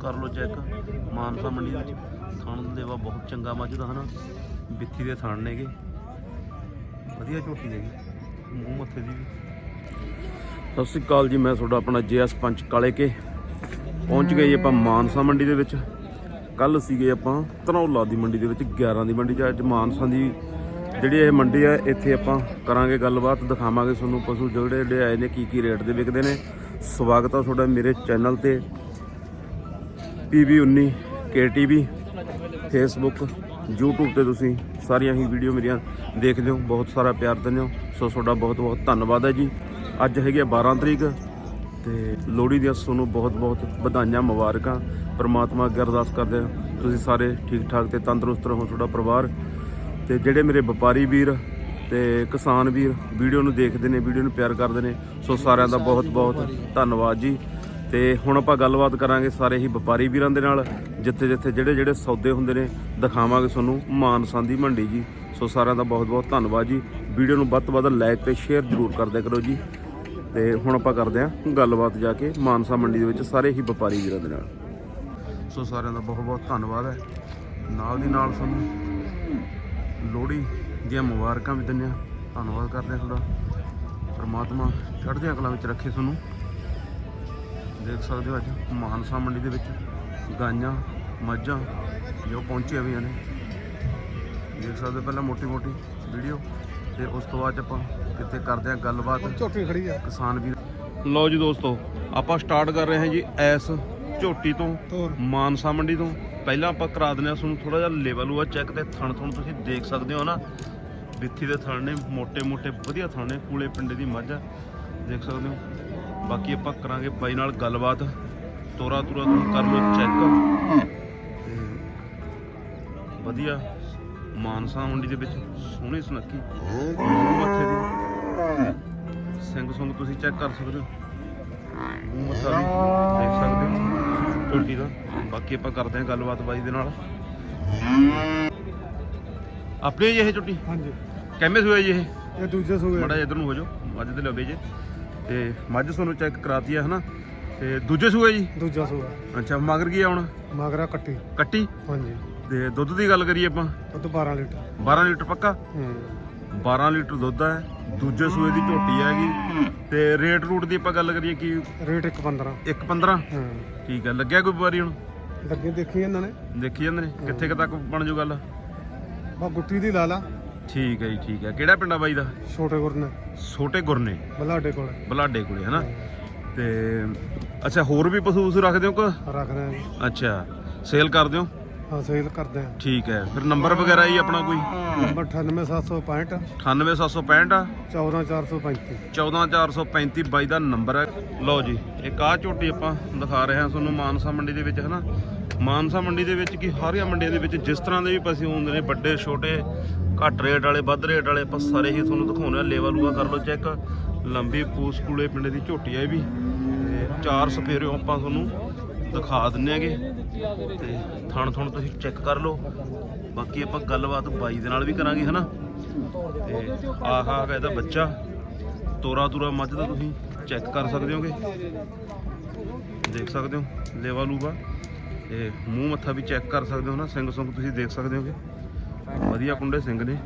ਕਰ ਲਓ ਚੈੱਕ। ਮਾਨਸਾ ਮੰਡੀ ਵਿੱਚ ਥਣ ਦੇਵਾ ਬਹੁਤ ਚੰਗਾ ਮੱਝ ਦਾ ਹਨਾ? ਬਿੱਥੀ ਦੇ ਥਣ ਨੇਗੇ। ਵਧੀਆ ਝੋਟੀ ਨੇਗੀ। ਮੂੰਹ ਮੱਥੇ ਦੀ ਵੀ। ਸਤਿ ਸ੍ਰੀ ਅਕਾਲ ਜੀ, ਮੈਂ ਤੁਹਾਡਾ ਆਪਣਾ ਜੇਐਸ ਪੰਚ ਕਾਲੇ ਕੇ ਪਹੁੰਚ ਗਏ ਆਪਾਂ ਮਾਨਸਾ ਮੰਡੀ ਦੇ ਵਿੱਚ। ਕੱਲ ਸੀਗੇ ਆਪਾਂ ਧਨੌਲਾ ਦੀ ਮੰਡੀ ਦੇ ਵਿੱਚ 11 ਦੀ ਮੰਡੀ 'ਚ। ਅੱਜ ਮਾਨਸਾ ਦੀ ਜਿਹੜੀ ਇਹ ਮੰਡੀ ਆ, ਇੱਥੇ ਆਪਾਂ ਕਰਾਂਗੇ ਗੱਲਬਾਤ, ਦਿਖਾਵਾਂਗੇ ਤੁਹਾਨੂੰ ਪਸ਼ੂ ਜਿਹੜੇ ਜਿਹੜੇ ਆਏ ਨੇ ਕੀ ਕੀ ਰੇਟ ਦੇ ਵਿਕਦੇ ਨੇ। ਸਵਾਗਤ ਆ ਤੁਹਾਡਾ ਮੇਰੇ ਚੈਨਲ ਤੇ। PB19 KTV ਫੇਸਬੁੱਕ YouTube ਤੇ ਤੁਸੀਂ ਸਾਰੀਆਂ ਹੀ ਵੀਡੀਓ ਮੇਰੀਆਂ ਦੇਖਦੇ ਹੋ ਬਹੁਤ ਸਾਰਾ ਪਿਆਰ ਦਿੰਦੇ ਹੋ ਸੋ ਤੁਹਾਡਾ ਬਹੁਤ ਬਹੁਤ ਧੰਨਵਾਦ ਹੈ ਜੀ ਅੱਜ ਹੈਗੀ ਆ 12 ਤਰੀਕ ਤੇ ਲੋਹੜੀ ਦੀਆਂ ਤੁਹਾਨੂੰ ਬਹੁਤ ਬਹੁਤ ਵਧਾਈਆਂ ਮੁਬਾਰਕਾਂ ਪ੍ਰਮਾਤਮਾ ਅੱਗੇ ਅਰਦਾਸ ਕਰਦੇ ਹਾਂ ਤੁਸੀਂ ਸਾਰੇ ਠੀਕ ਠਾਕ ਤੇ ਤੰਦਰੁਸਤ ਰਹੋ ਤੁਹਾਡਾ ਪਰਿਵਾਰ ਤੇ ਜਿਹੜੇ ਮੇਰੇ ਵਪਾਰੀ ਵੀਰ ਤੇ ਕਿਸਾਨ ਵੀਰ ਵੀਡੀਓ ਨੂੰ ਦੇਖਦੇ ਨੇ ਵੀਡੀਓ ਨੂੰ ਪਿਆਰ ਕਰਦੇ ਨੇ ਸੋ ਸਾਰਿਆਂ ਦਾ ਬਹੁਤ ਬਹੁਤ ਧੰਨਵਾਦ ਜੀ ਤੇ ਹੁਣ ਆਪਾਂ ਗੱਲਬਾਤ ਕਰਾਂਗੇ ਸਾਰੇ ਹੀ ਵਪਾਰੀ ਵੀਰਾਂ ਦੇ ਨਾਲ ਜਿੱਥੇ ਜਿੱਥੇ ਜਿਹੜੇ ਜਿਹੜੇ ਸੌਦੇ ਹੁੰਦੇ ਨੇ, ਦਿਖਾਵਾਂਗੇ ਤੁਹਾਨੂੰ ਮਾਨਸਾਂ ਦੀ ਮੰਡੀ ਜੀ। ਸੋ ਸਾਰਿਆਂ ਦਾ ਬਹੁਤ ਬਹੁਤ ਧੰਨਵਾਦ ਜੀ। ਵੀਡੀਓ ਨੂੰ ਵੱਧ ਤੋਂ ਵੱਧ ਲਾਈਕ ਤੇ ਸ਼ੇਅਰ ਜ਼ਰੂਰ ਕਰਦਿਆ ਕਰੋ ਜੀ। ਤੇ ਹੁਣ ਆਪਾਂ ਕਰਦੇ ਹਾਂ ਗੱਲਬਾਤ ਜਾ ਕੇ ਮਾਨਸਾ ਮੰਡੀ ਦੇ ਵਿੱਚ ਸਾਰੇ ਹੀ ਵਪਾਰੀ ਵੀਰਾਂ ਦੇ ਨਾਲ। ਸੋ ਸਾਰਿਆਂ ਦਾ ਬਹੁਤ ਬਹੁਤ ਧੰਨਵਾਦ ਹੈ। ਨਾਲ ਦੀ ਨਾਲ ਸਾਨੂੰ ਲੋਹੜੀ ਦੀਆਂ ਮੁਬਾਰਕਾਂ ਵੀ ਦਿੰਦੇ ਹਾਂ ਧੰਨਵਾਦ ਕਰਦੇ ਹਾਂ ਤੁਹਾਡਾ। ਪਰਮਾਤਮਾ ਚੜ੍ਹਦੀਆਂ ਕਲਾਂ ਵਿੱਚ ਰੱਖੇ ਤੁਹਾਨੂੰ। ਦੇਖ ਸਕਦੇ ਹੋ ਅੱਜ ਮਾਨਸਾ ਮੰਡੀ ਦੇ ਵਿੱਚ ਗਾਈਆਂ ਮੱਝਾਂ ਜੋ ਪਹੁੰਚੀਆਂ ਹੋਈਆਂ ਨੇ। ਦੇਖ ਸਕਦੇ ਹੋ ਪਹਿਲਾਂ ਮੋਟੀ ਮੋਟੀ ਵੀਡੀਓ ਤੇ ਉਸ ਤੋਂ ਬਾਅਦ ਆਪਾਂ ਕਿਤੇ ਕਰਦੇ ਆ ਗੱਲਬਾਤ। ਝੋਟੀ ਖੜੀ ਆ। ਕਿਸਾਨ ਵੀਰ। ਲਓ ਜੀ ਦੋਸਤੋ ਆਪਾਂ ਸਟਾਰਟ ਕਰ ਰਹੇ ਹਾਂ ਜੀ ਐਸ ਝੋਟੀ ਤੋਂ ਮਾਨਸਾ ਮੰਡੀ ਤੋਂ। ਪਹਿਲਾਂ ਆਪਾਂ ਕਰਾ ਦਿੰਦੇ ਆ ਤੁਹਾਨੂੰ ਥੋੜਾ ਜਿਹਾ ਲੇਵਲ ਹੋਆ ਚੈੱਕ ਤੇ ਥਣ ਥਣ ਤੁਸੀਂ ਦੇਖ ਸਕਦੇ ਹੋ ਨਾ। ਬਿੱਥੀ ਦੇ ਥਣ ਨੇ ਮੋٹے ਮੋٹے ਵਧੀਆ ਥਣ ਨੇ ਕੂਲੇ ਪਿੰਡੇ ਦੀ ਮੱਝ ਦੇਖ ਸਕਦੇ ਹੋ। ਬਾਕੀ ਆਪਾਂ ਕਰਾਂਗੇ ਬਾਈ ਨਾਲ ਗੱਲਬਾਤ ਤੋਰਾ ਤੁਰਾ ਤੁਸੀਂ ਕਰ ਲਓ ਚੈੱਕ ਤੇ ਵਧੀਆ ਮਾਨਸਾ ਮੰਡੀ ਦੇ ਵਿੱਚ ਸੋਹਣੀ ਸੁਨੱਖੀ। ਮੱਥੇ ਦੀ। ਸਿੰਘ ਸੁੰਗ ਤੁਸੀਂ ਚੈੱਕ ਕਰ ਸਕਦੇ ਹੋ। ਮੂੰਹ ਮੱਥਾ ਵੀ ਦੇਖ ਸਕਦੇ ਹੋ। ਝੋਟੀ ਦਾ। ਬਾਕੀ ਆਪਾਂ ਕਰਦੇ ਹਾਂ ਗੱਲਬਾਤ ਬਾਈ ਦੇ ਨਾਲ। ਆਪਣੀ ਇਹ ਝੋਟੀ? ਹਾਂਜੀ। ਕਿੰਨੇ ਸੂਏ ਜੀ ਇਹ? ਇਹ ਦੂਜੇ ਸੂਏ ਮੜਾ ਇਧਰ ਨੂੰ ਹੋ ਜਾਓ। ਮੱਝ ਦੇ ਲਵੇ ਜੇ। ਤੇ ਮੱਝ ਤੁਹਾਨੂੰ ਚੈੱਕ ਕਰਾਤੀ ਆ ਹਨਾ? ਤੇ ਦੂਜੇ ਸੂਏ ਜੀ? ਦੂਜਾ ਸੂਆ। ਅੱਛਾ ਮਗਰ ਕੀ ਆ ਹੁਣ? ਮਾਗਰਾ ਕੱਟੀ। ਕੱਟੀ? ਹਾਂਜੀ। ਤੇ ਦੁੱਧ ਦੀ ਗੱਲ ਕਰੀਏ ਆਪਾਂ? ਤੋਂ 12 ਲੀਟਰ। 12 ਲੀਟਰ ਪੱਕਾ? ਹੂੰ। 12 ਲੀਟਰ ਦੁੱਧ ਹੈ ਦੂਜੇ ਸੂਏ ਦੀ ਝੋਟੀ ਹੈਗੀ। ਤੇ ਰੇਟ ਰੂਟ ਦੀ ਆਪਾਂ ਗੱਲ ਕਰੀਏ ਕਿ? ਰੇਟ 1.15 1.15 ਹੂੰ। ਠੀਕ ਹੈ ਲੱਗਿਆ ਕੋਈ ਵਾਰੀ ਹੁਣ? ਲੱਗੇ ਦੇਖੀ ਇਹਨਾਂ ਨੇ। ਦੇਖੀ ਜਾਂਦੇ ਨੇ? ਕਿੱਥੇ ਕੁ ਤੱਕ ਬਣ ਜੂ ਗੱਲ? ਬਾ ਗੁੱਟੀ ਦੀ ਲਾ ਲਾ। ਠੀਕ ਹੈ ਜੀ ਠੀਕ ਹੈ। ਕਿਹੜਾ ਪਿੰਡਾ ਬਾਈ ਦਾ? ਛੋਟੇ ਗੁਰਨੇ। ਛੋਟੇ ਗੁਰਨੇ। ਬਲਾਡੇ ਕੋਲ। ਬਲਾਡੇ ਕੋਲੇ ਹਨਾ? ਤੇ ਅੱਛਾ ਹੋਰ ਵੀ ਪਸ਼ੂ ਪਸ਼ੂ ਰੱਖਦੇ ਹੋ ਕਿ ਰੱਖਦੇ ਆ ਜੀ। ਅੱਛਾ ਸੇਲ ਕਰਦੇ ਹੋ? ਹਾਂ ਸੇਲ ਕਰਦੇ ਆ ਠੀਕ ਹੈ ਫਿਰ ਨੰਬਰ ਵਗੈਰਾ ਹੀ ਆਪਣਾ ਕੋਈ? ਨੰਬਰ 98765 98765 ਆ 14435 14435 ਬਾਈ ਦਾ ਨੰਬਰ ਹੈ। ਲਓ ਜੀ ਇੱਕ ਆਹ ਝੋਟੀ ਆਪਾਂ ਦਿਖਾ ਰਹੇ ਹਾਂ ਤੁਹਾਨੂੰ ਮਾਨਸਾ ਮੰਡੀ ਦੇ ਵਿੱਚ ਹਨਾ? ਮਾਨਸਾ ਮੰਡੀ ਦੇ ਵਿੱਚ ਕੀ ਸਾਰੀਆਂ ਮੰਡੀਆਂ ਦੇ ਵਿੱਚ ਜਿਸ ਤਰ੍ਹਾਂ ਦੇ ਵੀ ਪਸ਼ੂ ਹੁੰਦੇ ਨੇ ਵੱਡੇ ਛੋਟੇ ਘੱਟ ਰੇਟ ਵਾਲੇ, ਵੱਧ ਰੇਟ ਵਾਲੇ, ਆਪਾਂ ਸਾਰੇ ਹੀ ਤੁਹਾਨੂੰ ਦਿਖਾਉਣੇ ਆ ਲੇਵਾ ਲੂਆ ਕਰ ਲਓ ਚੈੱਕ। ਲੰਬੀ ਪੂਸ ਕੂਲੇ ਪਿੰਡ ਦੀ ਝੋਟੀ ਆ ਇਹ ਵੀ। ਤੇ ਚਾਰ ਸਫੇਰਿਓ ਆਪਾਂ ਤੁਹਾਨੂੰ ਦਿਖਾ ਦਿੰਨੇ ਆਗੇ ਤੇ ਥਣ ਥਣ ਤੁਸੀਂ ਚੈੱਕ ਕਰ ਲਓ। ਬਾਕੀ ਆਪਾਂ ਗੱਲਬਾਤ ਬਾਈ ਦੇ ਨਾਲ ਵੀ ਕਰਾਂਗੇ, ਹਨਾ? ਤੇ ਆਹ ਇਹਦਾ ਬੱਚਾ। ਤੋਰਾ ਤੁਰਾ ਮੱਝ ਦਾ ਤੁਸੀਂ ਚੈੱਕ ਕਰ ਸਕਦੇ ਹੋਗੇ। ਦੇਖ ਸਕਦੇ ਹੋ, ਲੇਵਾ ਲੂਗਾ ਤੇ ਮੂੰਹ ਮੱਥਾ ਵੀ ਚੈੱਕ ਕਰ ਸਕਦੇ ਹੋ ਨਾ ਸਿੰਘ ਸੁੰਗ ਤੁਸੀਂ ਦੇਖ ਸਕਦੇ ਹੋਗੇ। ਵਧੀਆ ਕੁੰਡੇ ਸਿੰਘ ਨੇ।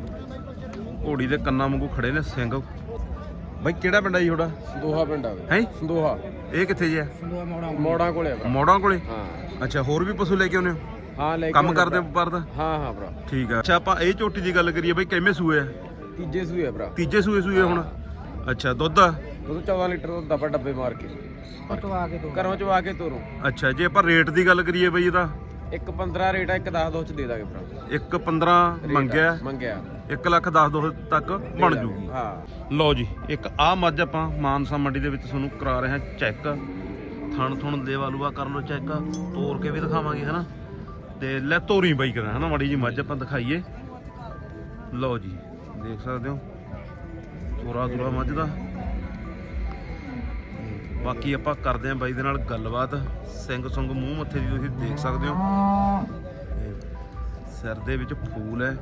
ਘੋੜੀ ਦੇ ਕੰਨਾਂ ਵਾਂਗੂ ਖੜੇ ਨੇ ਸਿੰਘ। ਬਾਈ ਕਿਹੜਾ ਪਿੰਡ ਆ ਜੀ ਤੁਹਾਡਾ? ਸੰਦੋਹਾ ਪਿੰਡ ਆਵੇ ਹੈ? ਸੰਦੋਹਾ। ਇਹ ਕਿੱਥੇ ਜੀ ਹੈ ਮੋੜਾਂ ਕੋਲੇ ਆ ਮੋੜਾਂ ਕੋਲੇ? ਹਾਂ। ਅੱਛਾ ਹੋਰ ਵੀ ਪਸ਼ੂ ਲੈ ਕੇ ਆਉਂਦੇ ਹੋ? ਹਾਂ ਲੈ ਕੰਮ ਕਰਦੇ ਵਪਾਰ ਦਾ? ਹਾਂ ਹਾਂ ਭਰਾ। ਠੀਕ ਆ। ਅੱਛਾ ਆਪਾਂ ਇਹ ਝੋਟੀ ਦੀ ਗੱਲ ਕਰੀਏ ਬਾਈ ਕਿੰਨੇ ਸੂਏ ਆ? ਤੀਜੇ ਸੂਏ ਆ ਭਰਾ। ਤੀਜੇ ਸੂਏ ਸੂਏ ਹੁਣ। ਅੱਛਾ ਦੁੱਧ ਦੁੱਧ 14 ਲੀਟਰ ਦਾ ਦਬਾ ਡੱਬੇ ਮਾਰ ਕੇ। ਕੇ ਘਰੋਂ ਚਵਾ ਕੇ ਤੋਰੋ। ਅੱਛਾ ਜੇ ਆਪਾਂ ਰੇਟ ਦੀ ਗੱਲ ਕਰੀਏ ਬਈ ਇਹਦਾ ਇੱਕ 15 ਰੇਟ ਆ ਇੱਕ 10 ਦੋ ਚ ਦੇ ਦਾਂਗੇ ਭਰਾ। ਇੱਕ 15 ਮੰਗਿਆ। ਮੰਗਿਆ। 1 ਲੱਖ 10 ਦੋ ਤੱਕ ਬਣ ਜੂਗੀ। ਹਾਂ। ਲਓ ਜੀ ਇੱਕ ਆਹ ਮੱਝ ਆਪਾਂ ਮਾਨਸਾ ਮੰਡੀ ਦੇ ਵਿੱਚ ਤੁਹਾਨੂੰ ਕਰਾ ਰਹੇ ਹਾਂ ਚੈੱਕ। ਥਣ ਥਣ ਦੇਵਾ ਲੂਆ ਕਰ ਲਓ ਚੈੱਕ। ਤੋੜ ਕੇ ਵੀ ਦਿਖਾਵਾਂਗੇ ਹਨਾ? ਤੇ ਲੈ ਤੋਰੀ ਬਾਈ ਕਰਾਂ ਹਨਾ? ਮਾੜੀ ਜੀ ਮੱਝ ਆਪਾਂ ਦਿਖਾਈਏ। ਲਓ ਜੀ ਦੇਖ ਸਕਦੇ ਹੋ? ਤੋਰਾ ਤੁਰਾ ਮੱਝ ਦਾ। ਬਾਕੀ ਆਪਾਂ ਕਰਦੇ ਹਾਂ ਬਾਈ ਦੇ ਨਾਲ ਗੱਲਬਾਤ। ਸਿੰਘ ਸੁੰਗ ਮੂੰਹ ਮੱਥੇ ਦੀ ਤੁਸੀਂ ਦੇਖ ਸਕਦੇ ਹੋ। ਸਿਰ ਦੇ ਵਿੱਚ ਫੂਲ ਹੈ।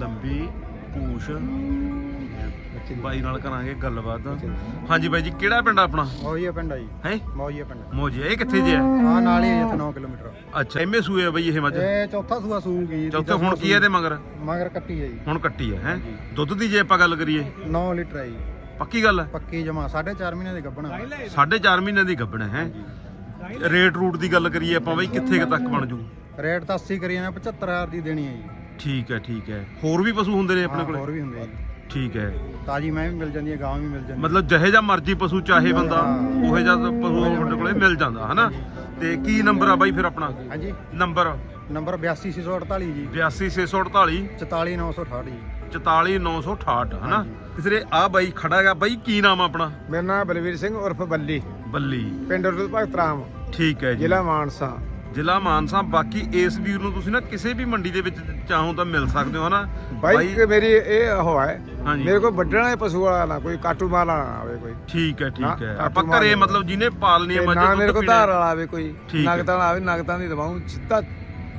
ਲੰਬੀ ਪੂਛ। ਬਾਈ ਨਾਲ ਕਰਾਂਗੇ ਗੱਲਬਾਤ। ਹਾਂਜੀ ਬਾਈ ਜੀ ਕਿਹੜਾ ਪਿੰਡ ਆ ਆਪਣਾ? ਮੌਜੀਆ ਪਿੰਡ ਆ ਜੀ। ਹੈ? ਮੌਜੀਆ ਪਿੰਡ। ਮੋਜੀ ਇਹ ਕਿੱਥੇ ਜੇ ਆ? ਆ ਨਾਲ ਹੀ ਹੈ ਇੱਥੇ 9 ਕਿਲੋਮੀਟਰ। ਅੱਛਾ ਐਮਏ ਸੂਏ ਆ ਬਾਈ ਇਹ ਮੱਝ? ਇਹ ਚੌਥਾ ਸੂਆ ਸੂਗੀ ਚੌਥੇ ਹੁਣ ਕੀ ਹੈ ਇਹਦੇ ਮਗਰ? ਮਗਰ ਕੱਟੀ ਹੈ ਜੀ। ਹੁਣ ਕੱਟੀ ਹੈ? ਹੈ ਦੁੱਧ ਦੀ ਜੇ ਆਪਾਂ ਗੱਲ ਕਰੀਏ। 9 ਲੀਟਰ ਹੈ ਜੀ। ਪੱਕੀ ਗੱਲ ਹੈ? ਪੱਕੀ ਜਮਾ 4.5 ਮਹੀਨੇ ਦੇ ਗੱਭਣਾ ਸਾਢੇ ਚਾਰ ਮਹੀਨਿਆਂ ਦੀ ਗੱਭਣ ਹੈ ਰੇਟ ਰੂਟ ਦੀ ਗੱਲ ਕਰੀਏ ਆਪਾਂ ਬਾਈ ਕਿੱਥੇ ਕੁ ਤੱਕ ਬਣ ਜੂ? ਰੇਟ ਤਾਂ 80 ਕਰੀ ਜਾਂਦੇ 75000 ਦੀ ਦੇਣੀ ਹੈ ਜੀ। ਠੀਕ ਹੈ ਠੀਕ ਹੈ। ਹੋਰ ਵੀ ਪਸ਼ੂ ਹੁੰਦੇ ਨੇ ਆਪਣੇ ਹਾਂ, ਕੋਲੇ? ਹੋਰ ਵੀ ਹੁੰਦੇ ਆ ਜੀ। ਠੀਕ ਹੈ। ਤਾਜੀ ਮੈਂ ਵੀ ਮਿਲ ਜਾਂਦੀ ਹੈ ਗਾਂ ਵੀ ਮਿਲ ਜਾਂਦੀ ਮਤਲਬ ਜਿਹੇ ਜਾਂ ਮਰਜ਼ੀ ਪਸ਼ੂ ਚਾਹੇ ਬੰਦਾ। ਉਹੇ ਤਾਂ ਪਸ਼ੂ ਤੁਹਾਡੇ ਕੋਲੇ ਮਿਲ ਜਾਂਦਾ ਹਨਾ? ਤੇ ਕੀ ਨੰਬਰ ਆ ਬਾਈ ਫਿਰ ਆਪਣਾ। ਹਾਂਜੀ। ਨੰਬਰ? ਨੰਬਰ 82648 ਜੀ। 82648 44968 ਜੀ। 44968 ਹਨਾ? ਤੀਸਰੇ ਆ ਬਾਈ ਖੜਾ ਹੈਗਾ। ਬਾਈ ਕੀ ਨਾਮ ਆ ਆਪਣਾ? ਮੇਰਾ ਨਾਮ ਬਲਵੀਰ ਸਿੰਘ ਉਰਫ ਬੱਲੀ। ਬੱਲੀ। ਪਿੰਡ ਰੁਦ ਭਗਤ ਰਾਮ। ਠੀਕ ਹੈ ਜੀ। ਜ਼ਿਲ੍ਹਾ ਮਾਨਸਾ। ਜ਼ਿਲ੍ਹਾ ਮਾਨਸਾ। ਬਾਕੀ ਇਸ ਵੀਰ ਨੂੰ ਤੁਸੀਂ ਨਾ ਕਿਸੇ ਵੀ ਮੰਡੀ ਦੇ ਵਿੱਚ ਚਾਹੋ ਤਾਂ ਮਿਲ ਸਕਦੇ ਹੋ ਹਨਾ? ਬਾਈ ਕਿ ਮੇਰੀ ਇਹ ਉਹ ਹੈ। ਮੇਰੇ ਕੋਲ ਵੱਢਣ ਵਾਲੇ ਪਸ਼ੂ ਵਾਲਾ ਨਾ ਕੋਈ ਕਾਟੂ ਵਾਲਾ ਨਾ ਆਵੇ ਕੋਈ। ਠੀਕ ਹੈ ਠੀਕ ਹੈ। ਆਪਾਂ ਮਾਰ ਘਰੇ। ਮਤਲਬ ਜਿਹਨੇ ਹੈ ਤੇ ਮੱਝ ਨਾ ਮੇਰੇ ਦੁੱਧ ਕੋਲ ਪੀਣਾ। ਧਾਰ ਵਾਲਾ ਆਵੇ ਕੋਈ। ਹੈ। ਨਗਦਾਂ ਆਵੇ ਨਗਦਾਂ ਦੀ ਦਵਾਉਂ ਸਿੱਧਾ